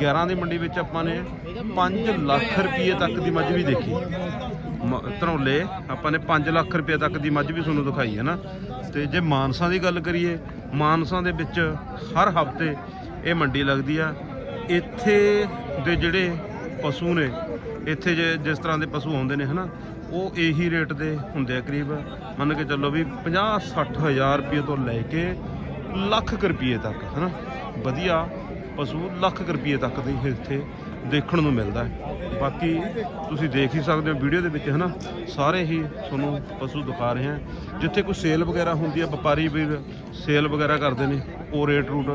11 ਦੀ ਮੰਡੀ ਵਿੱਚ ਆਪਾਂ ਨੇ 5 ਲੱਖ ਰੁਪਏ ਤੱਕ ਦੀ ਮੱਝ ਵੀ ਦੇਖੀ। ਮ- ਧਨੌਲੇ ਆਪਾਂ ਨੇ 5 ਲੱਖ ਰੁਪਏ ਤੱਕ ਦੀ ਮੱਝ ਵੀ ਤੁਹਾਨੂੰ ਦਿਖਾਈ ਹੈ ਨਾ। ਤੇ ਜੇ ਮਾਨਸਾ ਦੀ ਗੱਲ ਕਰੀਏ, ਮਾਨਸਾ ਦੇ ਵਿੱਚ ਹਰ ਹਫ਼ਤੇ ਇਹ ਮੰਡੀ ਲੱਗਦੀ ਆ। ਇੱਥੇ ਦੇ ਜਿਹੜੇ ਪਸ਼ੂ ਨੇ, ਇੱਥੇ ਜੇ ਜਿਸ ਤਰ੍ਹਾਂ ਦੇ ਪਸ਼ੂ ਆਉਂਦੇ ਨੇ, ਹਨਾ, ਉਹ ਇਹੀ ਰੇਟ ਦੇ ਹੁੰਦੇ ਆ ਕਰੀਬ। ਮੰਨ ਕੇ ਚੱਲੋ ਵੀ 50 60 ਹਜ਼ਾਰ ਰੁਪਏ ਤੋਂ ਲੈ ਕੇ ਲੱਖ ਕੁ ਰੁਪਏ ਤੱਕ, ਹਨਾ। ਵਧੀਆ ਪਸ਼ੂ ਲੱਖ ਕੁ ਰੁਪਏ ਤੱਕ ਦੇ ਇੱਥੇ। ਦੇਖਣ ਨੂੰ ਮਿਲਦਾ ਹੈ। ਬਾਕੀ ਤੁਸੀਂ ਦੇਖ ਹੀ ਸਕਦੇ ਹੋ ਵੀਡੀਓ ਦੇ ਵਿੱਚ, ਹਨਾ? ਸਾਰੇ ਹੀ ਤੁਹਾਨੂੰ ਪਸ਼ੂ ਦਿਖਾ ਰਹੇ ਹਾਂ। ਜਿੱਥੇ ਕੋਈ ਸੇਲ ਵਗੈਰਾ ਹੁੰਦੀ ਹੈ ਵਪਾਰੀ ਵੀ ਸੇਲ ਵਗੈਰਾ ਕਰਦੇ ਨੇ, ਉਹ ਰੇਟ ਰੂਟ,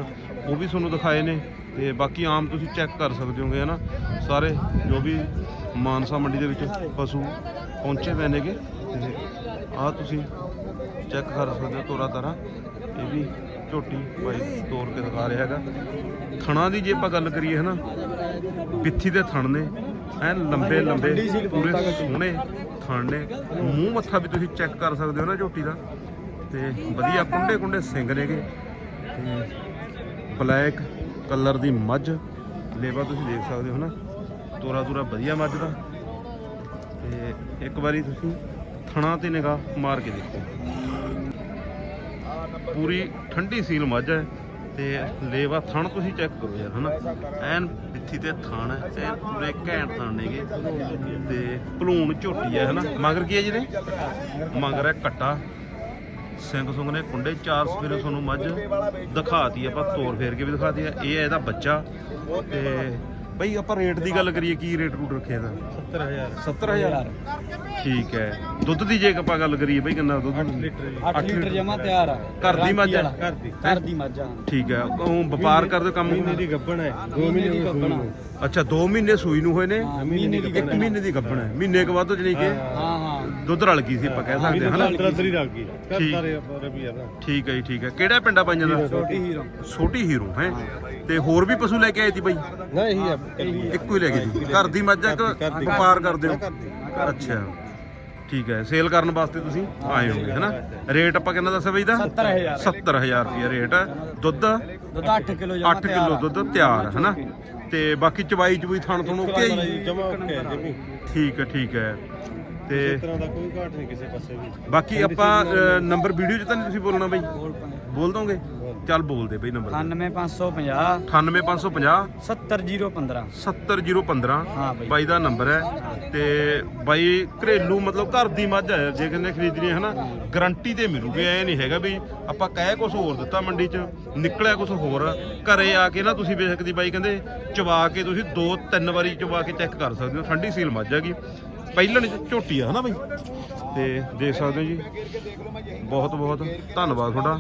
ਉਹ ਵੀ ਤੁਹਾਨੂੰ ਦਿਖਾਏ ਨੇ। ਤੇ ਬਾਕੀ ਆਮ ਤੁਸੀਂ ਚੈੱਕ ਕਰ ਸਕਦੇ ਹੋਗੇ, ਹਨਾ? ਸਾਰੇ ਜੋ ਵੀ ਮਾਨਸਾ ਮੰਡੀ ਦੇ ਵਿੱਚ ਪਸ਼ੂ ਪਹੁੰਚੇ ਹੋਏ ਨੇਗੇ, ਤੇ ਆਹ ਤੁਸੀਂ ਚੈੱਕ ਕਰ ਸਕਦੇ ਹੋ ਤੋਰਾ ਤਾਰਾ। ਇਹ ਵੀ ਝੋਟੀ ਬਾਈ ਤੋੜ ਕੇ ਦਿਖਾ ਰਿਹਾ ਹੈਗਾ। ਥਣਾ ਦੀ ਜੇ ਆਪਾਂ ਗੱਲ ਕਰੀਏ, ਹਨਾ? ਪਿੱਥੀ ਦੇ ਥਣ ਨੇ ਐਨ ਲੰਬੇ ਲੰਬੇ ਪੂਰੇ ਸੋਹਣੇ ਥਣ ਨੇ। ਮੂੰਹ ਮੱਥਾ ਵੀ ਤੁਸੀਂ ਚੈੱਕ ਕਰ ਸਕਦੇ ਹੋ ਨਾ ਝੋਟੀ ਦਾ। ਤੇ ਵਧੀਆ ਕੁੰਡੇ ਕੁੰਡੇ ਸਿੰਗ ਨੇਗੇ। ਤੇ ਬਲੈਕ ਕਲਰ ਦੀ ਮੱਝ ਲੇਵਾ ਤੁਸੀਂ ਦੇਖ ਸਕਦੇ ਹੋ ਨਾ। ਤੋਰਾ ਤੋਰਾ ਵਧੀਆ ਮੱਝ ਦਾ। ਤੇ ਇੱਕ ਵਾਰੀ ਤੁਸੀਂ ਥਣਾ ਤੇ ਨਿਗਾਹ ਮਾਰ ਕੇ ਦੇਖੋ। ਪੂਰੀ ਠੰਡੀ ਸੀਲ ਮੱਝ ਹੈ। ਤੇ ਲੇਵਾ ਥਣ ਤੁਸੀਂ ਚੈੱਕ ਕਰੋ ਯਾਰ ਹਨਾ? ਐਨ ਪਿੱਥੀ ਤੇ ਥਣ ਹੈ ਐਨ ਪੂਰੇ ਘੈਂਟ ਥਣ ਨੇਗੇ ਤੇ ਭਲੂਣ ਝੋਟੀ ਹੈ, ਹਨਾ? ਮਗਰ ਕੀ ਹੈ ਜਿਹਦੇ ਮਗਰ ਹੈ ਕੱਟਾ। ਸਿੰਘ ਸੁੰਗ ਨੇ ਕੁੰਡੇ ਚਾਰ ਸਵੇਰੇ ਤੁਹਾਨੂੰ ਮੱਝ ਦਿਖਾਤੀ, ਆਪਾਂ ਤੋਰ ਫੇਰ ਕੇ ਵੀ ਦਿਖਾਤੀ ਆ ਇਹ ਹੈ ਇਹਦਾ ਬੱਚਾ। ਤੇ ਬਈ ਆਪਾਂ ਰੇਟ ਦੀ ਗੱਲ ਕਰੀਏ ਕੀ ਰੇਟ ਰੂਟ ਰੱਖਿਆ ਇਹਦਾ? 70000 70000 ਠੀਕ ਹੈ। ਦੁੱਧ ਦੀ ਜੇ ਆਪਾਂ ਗੱਲ ਕਰੀਏ ਬਈ ਕਿੰਨਾ ਦੁੱਧ? 8 8 ਲੀਟਰ ਜਮਾ ਤਿਆਰ ਆ। ਘਰ ਦੀ ਮੱਝ ਆ? ਘਰ ਦੀ। ਘਰ ਦੀ ਮੱਝ ਆ। ਠੀਕ ਹੈ। ਉਹ ਵਪਾਰ ਕਰਦੇ ਕੰਮ ਗੱਬਣ ਹੈ। 2 ਮਹੀਨੇ ਦੀ ਗੱਬਣ ਆ। ਅੱਛਾ 2 ਮਹੀਨੇ ਸੂਈ ਨੂੰ ਹੋਏ ਨੇ? ਮਹੀਨੇ ਦੀ ਇੱਕ ਮਹੀਨੇ ਦੀ ਗੱਭਣ ਹੈ। ਮਹੀਨੇ ਕੁ ਬਾਅਦ ਜਣੀ ਕਿ? ਹਾਂ ਹਾਂ। ਦੁੱਧ ਰਲ ਗਈ ਸੀ ਆਪਾਂ ਕਹਿ ਸਕਦੇ ਹਾਂ ਹਨਾ? ਤਰੀ ਰੱਖ ਗਈ ਠੀਕ। ਰੁਪਿਆ ਦਾ ਠੀਕ ਹੈ ਜੀ ਠੀਕ ਹੈ। ਕਿਹੜਾ ਪਿੰਡਾ ਪਾਈਆਂ ਦਾ? ਛੋਟੀ ਹੀਰੋ। ਛੋਟੀ ਹੀਰੋ। ਹੈ? ਤੇ ਹੋਰ ਵੀ ਪਸ਼ੂ ਲੈ ਕੇ ਆਏ ਸੀ ਬਾਈ? ਨਾ ਇਹੀ ਆ ਇੱਕੋ ਹੀ ਲੈ ਗਏ ਸੀ। ਘਰ ਦੀ ਮੱਝ ਆ ਕਿ ਵਪਾਰ ਕਰਦੇ ਹੋ? ਅੱਛਾ। ਠੀਕ ਹੈ ਸੇਲ ਕਰਨ ਵਾਸਤੇ ਤੁਸੀਂ ਆਏ ਹੋਗੇ ਹੈਨਾ? ਰੇਟ ਆਪਾਂ ਕਿੰਨਾ ਦੱਸਿਆ ਬਈ ਦਾ? 70000 70000 ਰੁਪਏ ਰੇਟ ਹੈ ਦੁੱਧ? ਦੁੱਧ 8 ਕਿਲੋ ਜਮਾ 8 ਕਿਲੋ ਦੁੱਧ ਤਿਆਰ ਹੈਨਾ? ਤੇ ਬਾਕੀ ਚਵਾਈ ਚਵੂਈ ਥਣ ਥਣ ਓਕੇ ਹੀ ਜਮਾ ਓਕੇ ਜਮੀ ਠੀਕ ਹੈ ਠੀਕ ਹੈ। ਤੇ ਤਰ੍ਹਾਂ ਦਾ ਕੋਈ ਘਾਟ ਨਹੀਂ ਕਿਸੇ ਪਾਸੇ ਵੀ। ਬਾਕੀ ਆਪਾਂ ਨੰਬਰ ਵੀਡੀਓ 'ਚ ਤਾਂ ਨਹੀਂ ਤੁਸੀਂ ਬੋਲਣਾ ਬਈ? ਬੋਲ ਦੋਗੇ? ਚੱਲ ਬੋਲ ਦੇ ਬਈ ਨੰਬਰ। 98550 98550 70015 70015 ਹਾਂ ਬਈ। ਬਾਈ ਦਾ ਨੰਬਰ ਹੈ। ਤੇ ਬਾਈ ਘਰੇਲੂ ਮਤਲਬ ਘਰ ਦੀ ਮੱਝ ਹੈ ਜੇ ਕਿੰਨੇ ਖਰੀਦਣੀ ਹੈ ਨਾ ਗਾਰੰਟੀ ਤੇ ਮਿਲੂਗੀ ਐ ਨਹੀਂ ਹੈਗਾ ਵੀ ਆਪਾਂ ਕਹਿ ਕੁਝ ਹੋਰ ਦਿੱਤਾ ਮੰਡੀ 'ਚ ਨਿਕਲਿਆ ਕੁਝ ਹੋਰ। ਘਰੇ ਆ ਕੇ ਨਾ ਤੁਸੀਂ ਵੇਖ ਦੀ ਬਾਈ ਕਹਿੰਦੇ ਚਵਾ ਕੇ ਤੁਸੀਂ ਦੋ ਤਿੰਨ ਵਾਰੀ ਚਵਾ ਕੇ ਚੈੱਕ ਕਰ ਸਕਦੇ ਹੋ। ਠੰਡੀ ਸੀਲ ਮੱਝ ਹੈਗੀ। ਪਹਿਲਣ ਚ ਝੋਟੀ ਆ, ਹਨਾ ਬਈ? ਤੇ ਦੇਖ ਸਕਦੇ ਹੋ ਜੀ। ਬਹੁਤ ਬਹੁਤ ਧੰਨਵਾਦ ਤੁਹਾਡਾ।